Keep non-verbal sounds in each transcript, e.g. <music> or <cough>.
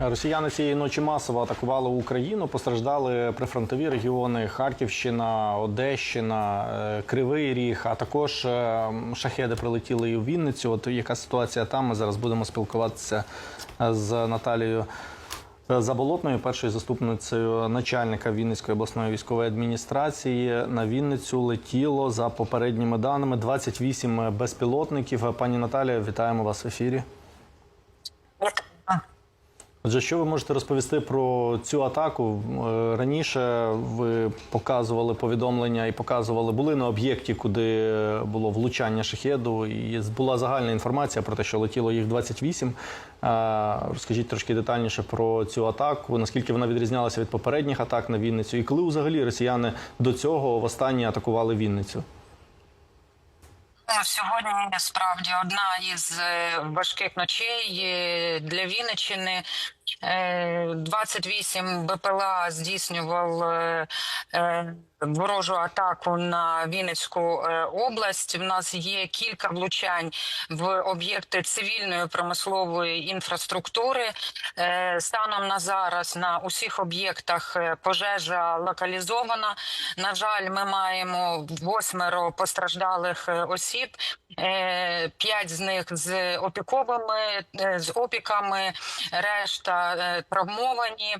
Росіяни цієї ночі масово атакували Україну. Постраждали прифронтові регіони Харківщина, Одещина, е, Кривий Ріг, а також е, шахеди прилетіли і у Вінницю. От яка ситуація там? Ми зараз будемо спілкуватися е, з Наталією. Заболотною, першою заступницею начальника Вінницької обласної військової адміністрації на Вінницю летіло за попередніми даними 28 безпілотників. Пані Наталія, вітаємо вас в ефірі. Отже, що ви можете розповісти про цю атаку? Е, Раніше ви показували повідомлення і показували, були на об'єкті, куди було влучання шахеду, і була загальна інформація про те, що летіло їх 28. Е, Розкажіть трошки детальніше про цю атаку, наскільки вона відрізнялася від попередніх атак на Вінницю, і коли взагалі росіяни до цього востаннє атакували Вінницю? Сьогодні справді одна із е, важких ночей е, для Вінниччини. Е, 28 БПЛА здійснював е, е, ворожу атаку на Вінницьку е, область. У нас є кілька влучань в об'єкти цивільної промислової інфраструктури. Е, Станом на зараз на усіх об'єктах е, пожежа локалізована. На жаль, ми маємо восьмеро постраждалих е, осіб. Е, П'ять з них з опіковими е, з опіками, решта е, травмовані.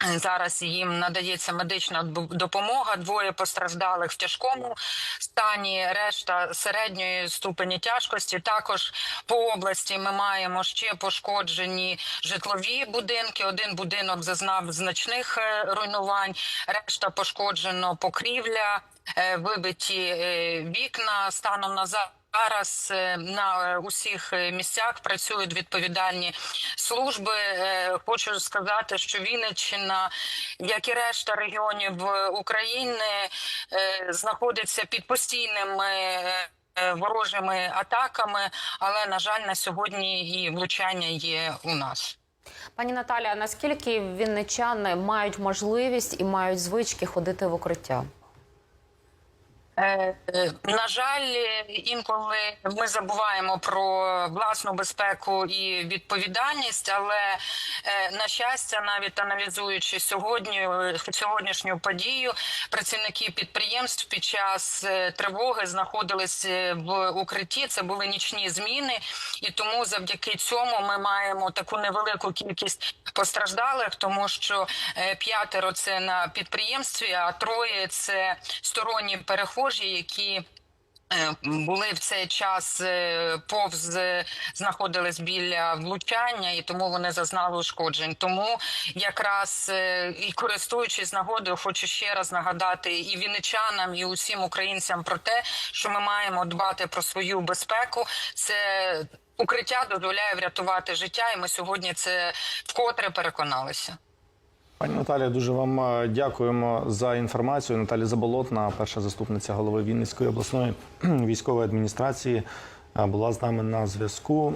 Зараз їм надається медична допомога. Двоє постраждалих в тяжкому стані, решта середньої ступені тяжкості. Також по області ми маємо ще пошкоджені житлові будинки. Один будинок зазнав значних е, руйнувань, решта пошкоджено покрівля, е, вибиті е, вікна станом на за. Зараз е, на е, усіх е, місцях працюють відповідальні служби. Хочу сказати, що Вінниччина, як і решта регіонів України, знаходиться під постійними. Ворожими атаками, але на жаль, на сьогодні і влучання є у нас. Пані Наталя, наскільки вінничани мають можливість і мають звички ходити в укриття? Е, На жаль, інколи ми забуваємо про власну безпеку і відповідальність, але е, на щастя, навіть аналізуючи сьогодні сьогоднішню подію, працівники підприємств під час е, тривоги знаходились в укритті. Це були нічні зміни, і тому завдяки цьому ми маємо таку невелику кількість постраждалих, тому що п'ятеро це на підприємстві, а троє це сторонні перехожі, які. е, Були в цей час е, повз е, знаходились біля влучання, і тому вони зазнали ушкоджень. Тому якраз і користуючись нагодою, хочу ще раз нагадати і вінничанам, і усім українцям про те, що ми маємо дбати про свою безпеку. Це укриття дозволяє врятувати життя, і ми сьогодні це вкотре переконалися. Пані Наталія, дуже вам е, дякуємо за інформацію. Наталія Заболотна, перша заступниця голови Вінницької обласної <clears throat> військової адміністрації, е, була з нами на зв'язку.